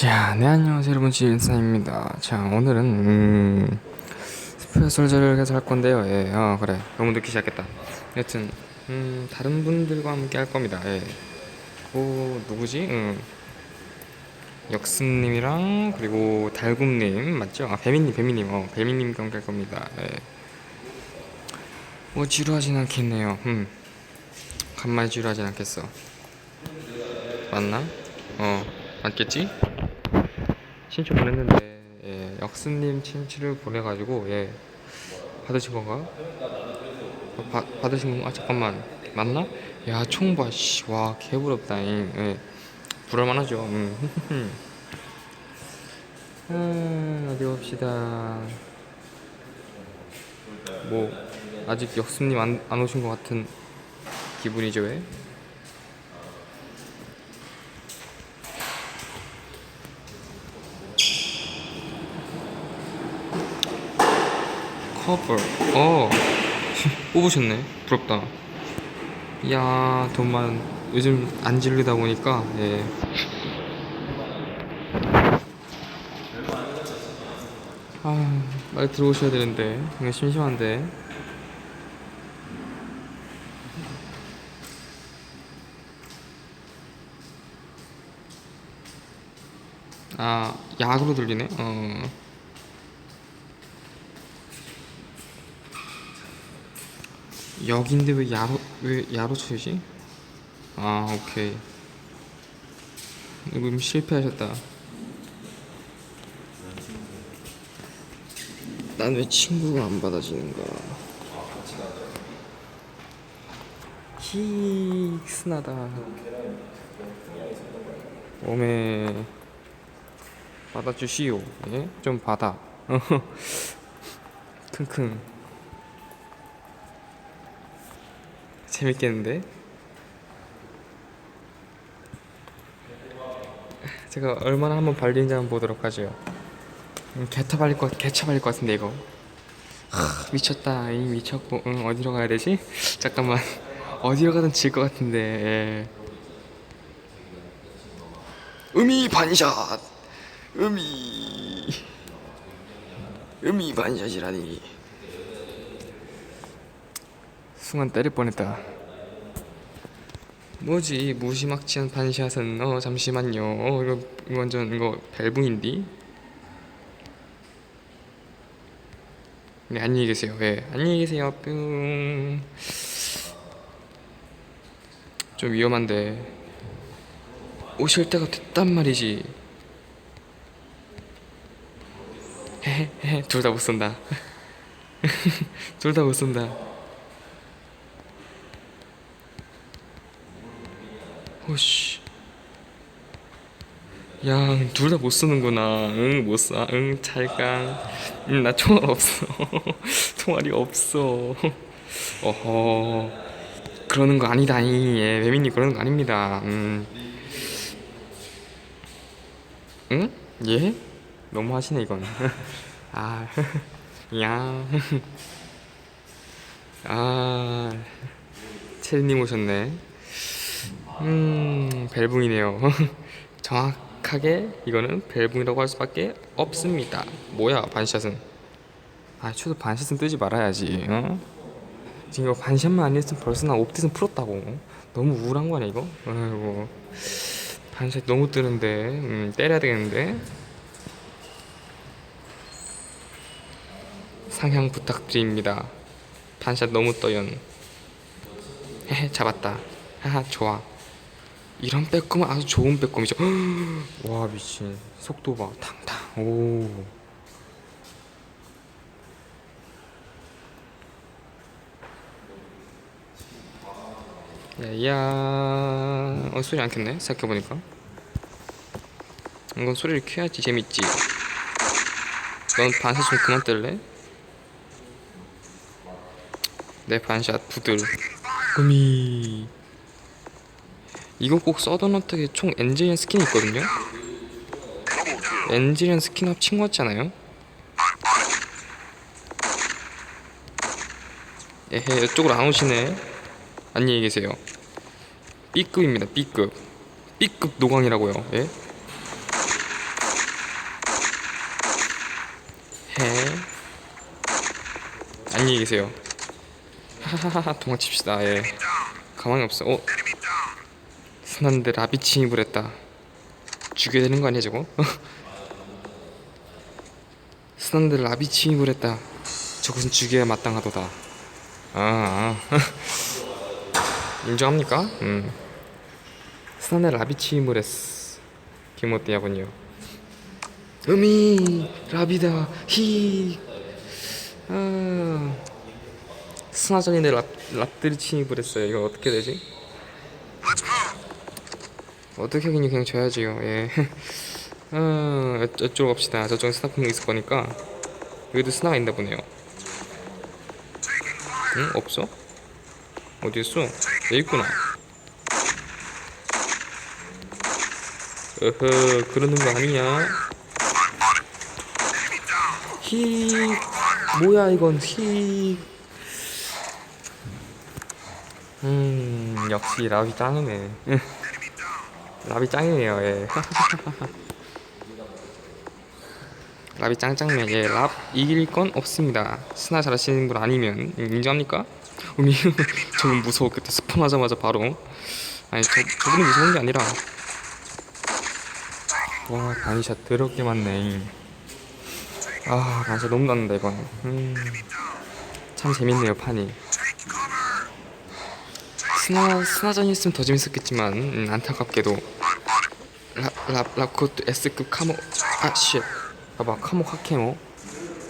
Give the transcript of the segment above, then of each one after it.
자, 네 안녕하세요 여러분 지인사입니다. 자, 오늘은 음, 스페어 솔저를 계속 할 건데요. 예, 어 그래 너무 늦게 시작했다. 여튼 음, 다른 분들과 함께 할 겁니다. 예, 그 누구지? 음, 역습님이랑 그리고 달굼님 맞죠? 아 배민님, 배민님, 어 배민님과 함께 할 겁니다. 예. 뭐 지루하진 않겠네요. 음, 간만에 지루하진 않겠어. 맞나? 어, 맞겠지? 친추 보냈는데 예, 역스님 친추를 보내가지고 예 받으신 건가? 어, 바, 받으신 건가? 아 잠깐만 맞나? 야 총봐 씨와 개부럽다잉 예 불럴만하죠 음. 음, 어디 봅시다 뭐 아직 역스님 안, 안 오신 것 같은 기분이죠 왜? 커버 어. 뽑으셨네. 부럽다. 이야 돈만 요즘 안 질르다 보니까 예. 아 빨리 들어오셔야 되는데. 이거 심심한데. 아 약으로 들리네? 어 여긴데 왜 야로 왜 야로 쳐지? 아 오케이 이거 실패하셨다. 난 왜 친구가 안 받아지는가? 히스나다. 오메 받아주시오. 예? 좀 받아. 킁킁. 재밌겠는데? 제가 얼마나 한번 발리는지 한번 보도록 하죠. 음, 개터 발릴 것, 개차 발릴 것 같은데 이거. 하, 미쳤다. 이 미쳤고, 응, 어디로 가야 되지? 잠깐만. 어디로 가든 질 것 같은데. 예. 음이 반샷. 음이. 음이 반샷이라니. 순간 때릴 뻔했다. 뭐지? 이 무시막지한 반샷은 어 잠시만요. 어 이거 완전 이거 벨붕인디? 네 안녕히 계세요. 예 안녕히 계세요. 뿅좀 위험한데. 오실 때가 됐단 말이지. 둘 다 못 쏜다. 둘 다 못 쏜다 오씨. 야, 둘 다 못 쓰는구나. 응, 못 쏴. 응, 잘가. 응, 나 총알 없어. 총알이 없어. 어허. 그러는 거 아니다니. 예, 매민님 그러는 거 아닙니다. 음. 응? 예? 너무 하시네, 이건. 아, 야. 아, 체리님 오셨네. 음, 벨붕이네요. 정확하게 이거는 벨붕이라고 할 수밖에 없습니다. 뭐야, 반샷은? 아, 최소 반샷은 뜨지 말아야지. 어? 지금 이거 반샷만 안 했으면 벌써 나 옵티슨 풀었다고. 너무 우울한 거 아니야, 이거? 아이고. 반샷 너무 뜨는데, 음, 때려야 되겠는데. 상향 부탁드립니다. 반샷 너무 떠연. 헤헤, 잡았다. 하하, 좋아. 이런 빼꼼은 아주 좋은 빼꼼이죠. 와 미친. 속도 봐. 탕탕. 오. 야야. 어 소리 안 켰네 생각해보니까. 이건 소리를 켜야지. 재밌지. 넌 반샷 좀 그만 뜰래? 내 반샷 부들. 구미 이거 꼭 서든어택에 총 엔지리언 스킨 있거든요? 엔지리언 스킨 합친 것 같잖아요? 에헤 이쪽으로 안 오시네 안녕히 계세요 B급입니다 B급 B급 노광이라고요 예? 헤 안녕히 계세요 하하하하 도망칩시다 예 가망이 없어 어? 순한데 라비 침입을 했다. 죽여야 되는 거 아니야 저거? 순한데 라비 침입을 했다. 저것은 죽여야 마땅하도다. 아, 아. 인정합니까? 음. 순한데 라비 침입을 했어 김어때야군요. 음이 라비다. 히. 아, 스나전인데 랍, 랍들이 침입을 했어요. 이거 어떻게 되지? 어떻게 하긴 그냥 줘야지요 예. 아, 여- 여쪽으로 갑시다. 저쪽에 스나 분명 있을 거니까. 여기도 스나가 있나 보네요. 응? 없어? 어디 있어? 여기 있구나. 어허 그러는 거 아니냐? 히 뭐야 이건. 히. 음, 역시 라비 짱이네. 라비 짱이네요, 예. 라비 짱짱맨, 예. 랍 이길 건 없습니다. 스나 잘하시는 분 아니면 음, 인정합니까? 우미, 저분 무서웠겠다. 스폰하자마자 바로. 아니, 저, 저분이 무서운 게 아니라. 와, 바니샷 더럽게 많네. 아, 바니샷 너무 났는데, 이건. 음, 참 재밌네요, 판이. 스나 스나전이 있으면 더 재밌었겠지만 음, 안타깝게도 랍랍 랍코트 S급 카모 아씨 봐봐 카모 카케모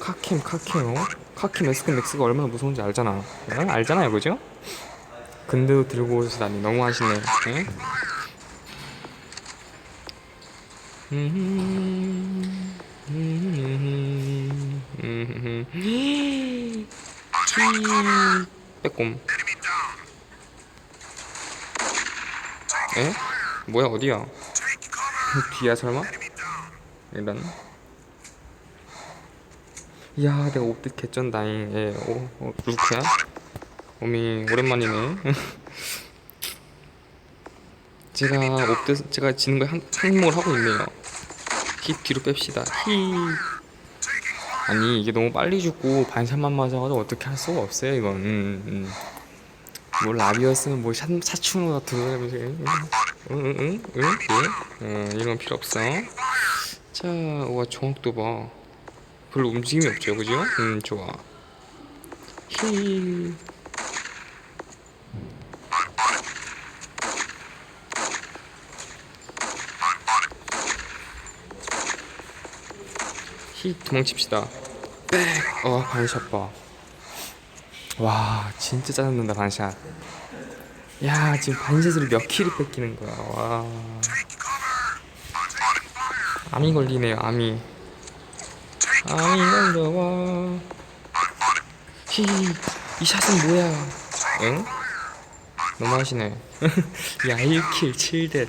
카캠 카케모 카캠 S급 맥스가 얼마나 무서운지 알잖아 응? 알잖아요 그죠? 근데도 들고 오시다니 너무 하시네 응? 음, 음, 음, 음. 히, 빼꼼 에? 뭐야 어디야? 뒤야 설마? 이런 이야 내가 옵드 개쩐다잉 예, 오, 어, 루크야? 오미 오랜만이네 제가 옵드 제가 지는 거에 한, 항목을 하고 있네요 힙 뒤로 뺍시다 히 아니 이게 너무 빨리 죽고 반샷만 맞아가지고 어떻게 할 수가 없어요 이건 음, 음. 뭐 라비였으면 뭐 사, 사춘으로 들어가면서 응응응응? 예? 어, 이런 건 필요 없어. 자 우와 정확도 봐. 별로 움직임이 없죠 그죠? 음 좋아. 히히 도망칩시다. 빽 어 반샷 봐 와 진짜 짜증난다 반샷. 야 지금 반샷으로 몇 킬을 뺏기는 거야. 와. 암이 걸리네요 암이. 암이 걸려와. 히 이 샷은 뭐야? 응? 너무하시네. 야 1킬 7대.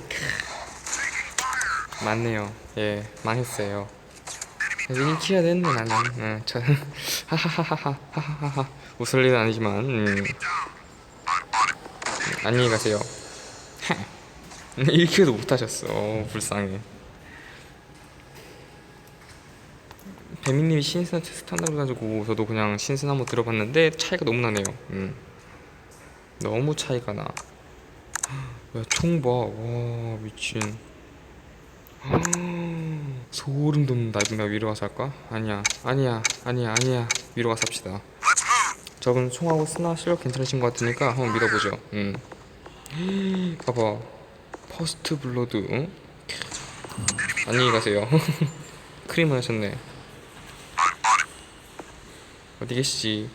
맞네요. 예 망했어요 1킬 해야 되는데 나는 응, 저 하하하하하 하하하하 웃을 일은 아니지만 음. 안녕히 가세요. 1킬도 못하셨어. 어, 불쌍해. 배민님이 신스나 테스트 한다고 해가지고 저도 그냥 신스나 한번 들어봤는데 차이가 너무 나네요. 음. 너무 차이가 나. 야, 총 봐. 와, 미친. 아, 소름 돋는다. 이거 위로 가서 할까? 아니야. 아니야. 아니야. 아니야. 위로 가서 합시다. 저분 총하고 스나 실력 괜찮으신 것 같으니까 한번 믿어보죠. 음. 봐봐. 퍼스트 블러드. 응? 안녕히 가세요. 크림 하셨네. 어디 계시지?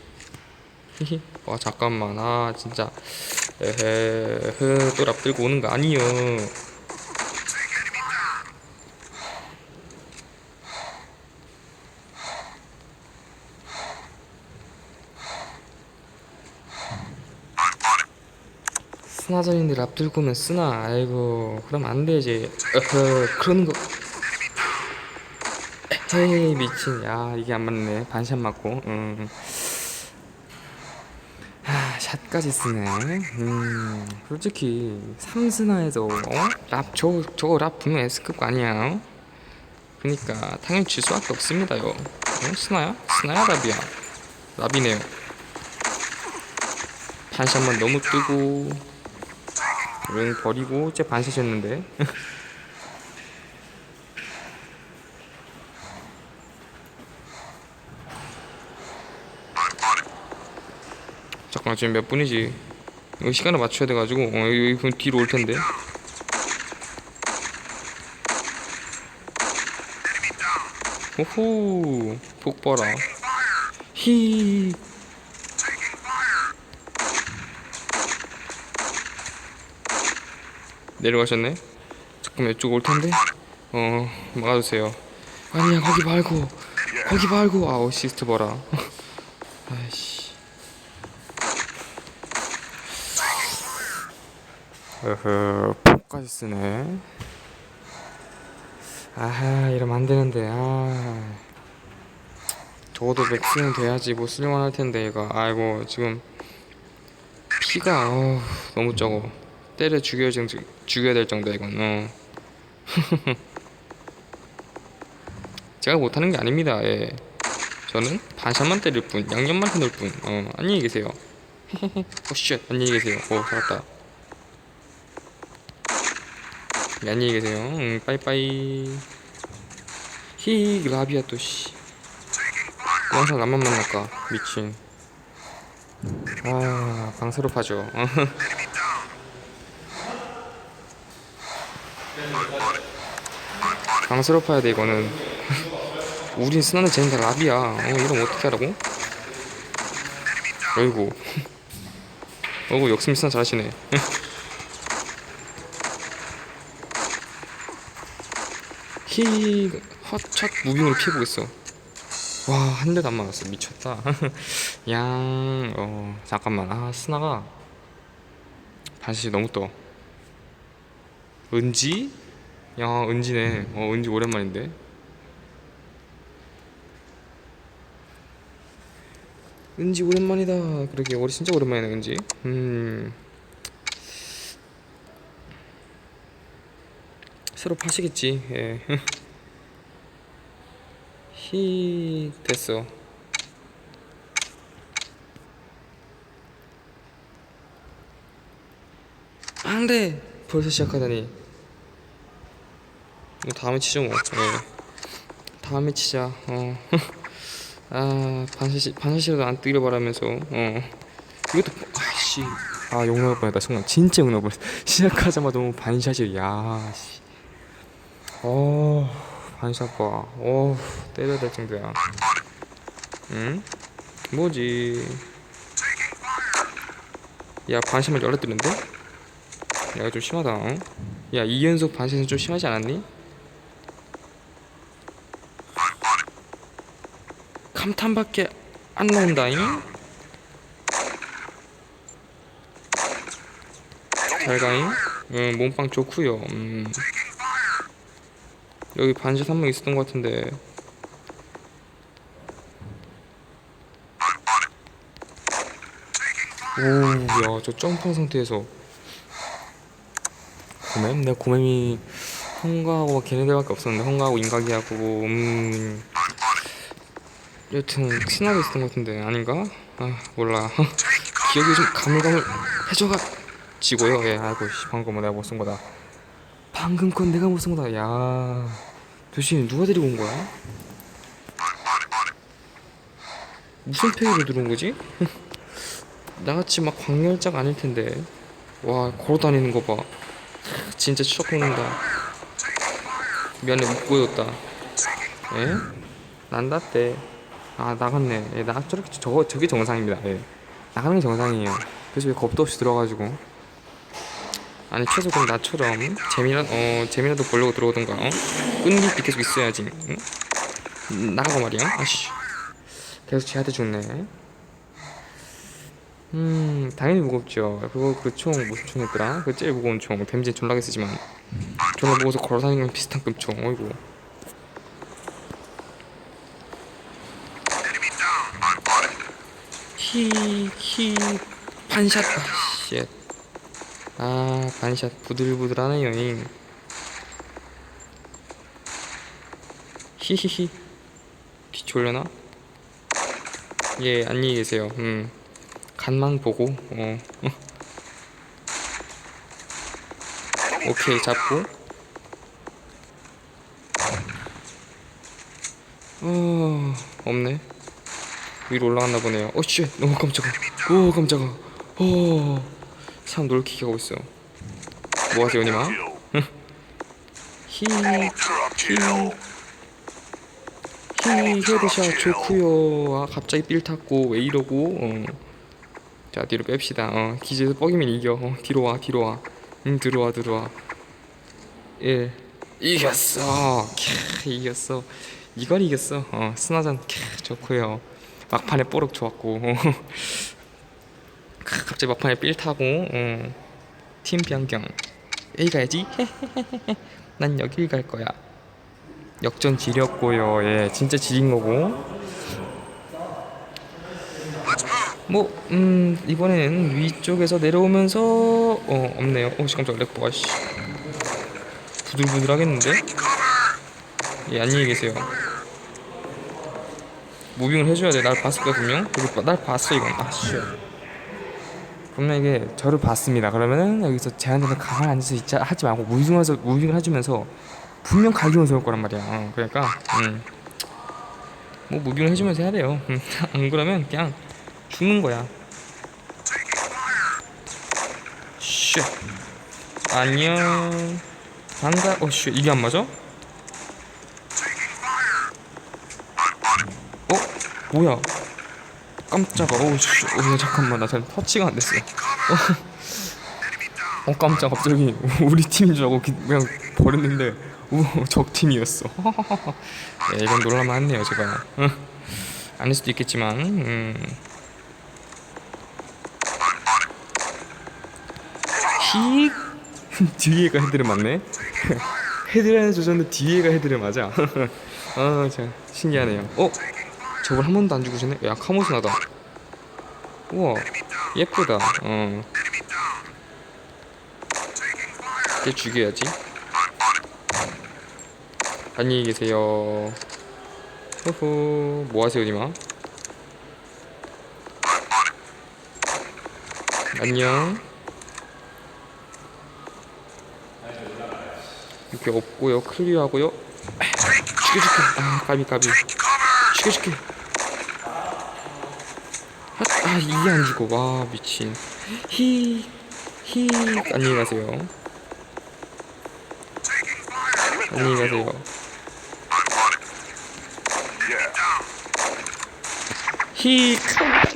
와 잠깐만. 아 진짜. 에헤. 또랍 들고 오는 거 아니요. 들고 오면 쓰나? 아이고 그럼 안 되지 어허 그러는 거. 헤이 미친. 야 이게 안 맞네. 반샷 맞고. 음. 아 샷까지 쓰네. 음 솔직히 삼스나에서 어? 랍 저거 저거 랍 분명 S급 거 아니야. 어? 그니까 당연히 질 수밖에 없습니다요 어? 스나야? 스나야 라비야. 라비네요. 반샷만 너무 뜨고 응 버리고 제 반샷이었는데? 잠깐 지금 몇 분이지? 이거 시간을 맞춰야 돼가지고 어 여기 분 뒤로 올 텐데. 오호 폭 봐라 히 내려가셨네? 잠깐만 이쪽 올 텐데. 어 막아주세요. 아니야 거기 말고 거기 말고. 아 어시스트 봐라. 아이씨. 어허 폭까지 쓰네. 아하 이러면 안 되는데. 아. 적어도 맥스는 돼야지 뭐 쓸만할 텐데 이거 아이고 지금 피가 어, 너무 적어 때려 죽여야 정 죽여야 될 정도야 이건 어 제가 못하는 게 아닙니다 예 저는 반샷만 때릴 뿐 양념만 해놓을 뿐 어 안녕히 계세요 오쉣 안녕히 계세요 오 살았다 네, 안녕히 계세요. 응, 빠이빠이. 히 라비아 또 씨. 항상 나만 만날까 미친. 아 방스럽하죠. 방스럽해야 돼 이거는. 우린 스나는 쟤는 다 라비야. 어 이러면 어떻게 하라고? 어이구. 어이구 역습 스나 잘하시네. 히 헛첫 무빙으로 피해보겠어 와 한 대도 안 맞았어 미쳤다 양 어 잠깐만 아 스나가 반시 너무 떠 은지 야 은지네 어 은지 오랜만인데 은지 오랜만이다 그러게 우리 진짜 오랜만이네 은지 음 새로 파시겠지. 예. 히 됐어. 안돼. 벌써 시작하다니. 뭐 다음에 치죠 뭐. 예. 다음에 치자. 어. 아 반샷 반샷이라도 안 뜨기를 바라면서. 어. 이것도 아씨. 아 욕나올 뻔했다 순간 진짜 욕나올 뻔했어. 시작하자마자 너무 반샷이 야 씨. 어 반샷 봐. 어 때려야 될 정도야. 응? 뭐지? 야 반샷만 열어 뜨는데? 야 좀 심하다. 어? 야 2연속 반샷은 좀 심하지 않았니? 감탄밖에 안 나온다잉? 잘가잉? 응 몸빵 좋구요. 음. 여기 반지 한명 있었던 것 같은데 오야 저 점프한 상태에서 고맴? 내가 고맴이 막 걔네들밖에 없었는데 hon가하고 인각이하고 음 여튼 친하게 있었던 것 같은데 아닌가? 아 몰라 기억이 좀 가물가물 해줘가 지고요 예 아이고 씨 방금 뭐 내가 못 쓴 거다 방금 건 내가 못 쓴 거다. 야, 도대체 누가 데리고 온 거야? 무슨 페이로 들어온 거지? 나같이 막 광열자가 아닐 텐데. 와, 걸어 다니는 거 봐. 진짜 추적 먹는다. 미안해, 못 보였다. 예? 난다 때. 아, 나갔네. 예, 나 저렇게 저거 저게 정상입니다. 예. 나가는 게 정상이에요. 그래서 왜 겁도 없이 들어가지고. 아니 최소 그럼 나처럼 재미라 어 재미라도 보려고 들어오던가 어? 끈기 계속 있어야지 응? 음, 나가고 말이야 아씨 계속 쟤한테 죽네 음 당연히 무겁죠 그거 그 총 무슨 총이었더라 그 제일 무거운 총 댐지 존나게 쓰지만 존나 무거워서 걸어 다니는 건 비슷한 급총 어이구 히히 반샷. 아씨 아 반샷 부들부들하네요 잉 히히히. 졸려나? 예 안녕히 계세요. 음. 간만 보고 어. 오케이 잡고. 어 없네 위로 올라갔나 보네요. 어씨 너무 깜짝아. 오 깜짝아. 오 사람 놀키기 하고 있어. 뭐하세요 니마 히 히, 히 헤드샷 좋구요. 아 갑자기 삘 탔고 왜 이러고? 어. 자 뒤로 뺍시다. 어 기지에서 뻐기면 이겨. 어 뒤로 와 뒤로 와응 들어와 들어와. 예. 이겼어. 캬 이겼어. 이걸 이겼어. 어 스나전 캬 좋고요 막판에 뽀록 좋았고 갑자기 막판에 삘 타고 어. 팀 변경 A 가야지 난 여길 갈 거야 역전 지렸고요. 예, 진짜 지린 거고. 뭐, 음, 이번에는 위쪽에서 내려오면서, 어, 없네요. 어, 씨, 깜짝 렉보가, 씨. 부들부들 하겠는데? 예, 안녕히 계세요. 무빙을 해줘야 돼. 날. 여기, 봐- 날 봤어, 이건. 아, 씨. 분명히 저를 봤습니다. 그러면은 여기서 제한테는 가만히 앉아서 있자 하지 말고 무빙하면서 무빙을 해주면서 분명 갈기면서 올 거란 말이야. 어, 그러니까 음. 뭐 무빙을 해주면서 해야 돼요. 음, 안 그러면 그냥 죽는 거야. 쉣. 안녕. 반가. 어, 쉣. 이게 안 맞아? 어? 뭐야? 깜짝아. 어, 씨. 어, 잠깐만. 나잘 터치가 안 됐어. 어, 어 깜짝. 갑자기 우리 팀인 줄 알고 기- 그냥 버렸는데 우, 적 팀이었어. 예, 이건 놀랄만하네요, 제가. 응. 아닐 수도 있겠지만, 음. 히 뒤에가 헤드를 맞네. 헤드라는 조졌는데 뒤에가 헤드를 맞아. 아, 참 신기하네요. 어, 저걸 한 번도 안 죽으셨네. 야, 카모스나다. 우와, 예쁘다. 어. 얘 죽여야지. 안녕히 계세요. 후후, 뭐 하세요, 니마? 안녕. 이렇게 없고요, 클리어하고요. 죽여줄게. 아, 까비 까비. 죽여줄게. 아, 아, 이게 안 죽어. 와, 미친. 히, 히. 안녕히 가세요. 안녕히 가세요. 히,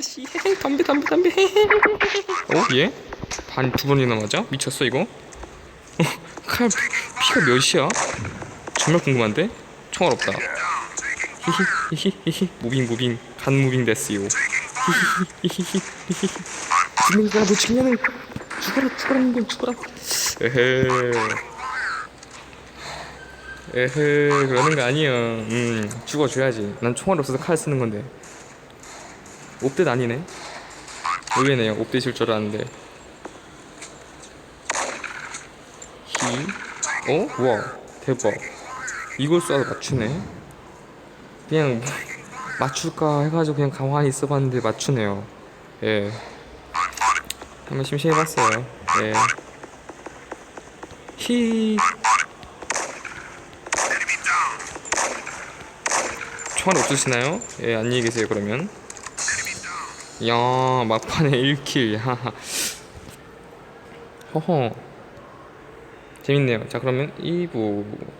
씨, 담배, 담배, 담배. 어, 얘? 반 두 번이나 맞아? 미쳤어 이거? 어, 칼 피가 몇이야? 정말 궁금한데? 총알 없다. 히히 히히 히히 무빙 무빙 간 무빙 됐어요. 히히 분명히 나너 지면은 죽어라 죽어라 건 죽어라. 에헤 에헤 그러는 거 아니야. 음 죽어줘야지. 난 총알 없어서 칼 쓰는 건데. 옵댓 아니네. 의외네요. 옵댓일 줄 알았는데. 히. 어? 우와. 대박. 이걸 쏴서 맞추네. 그냥 맞출까 해가지고 그냥 가만히 있어봤는데 맞추네요. 예. 한번 심심해봤어요. 예. 히. 총알 없으시나요? 예, 안녕히 계세요, 그러면. 야, 막판에 1킬. 하하. 허허. 재밌네요. 자, 그러면 2부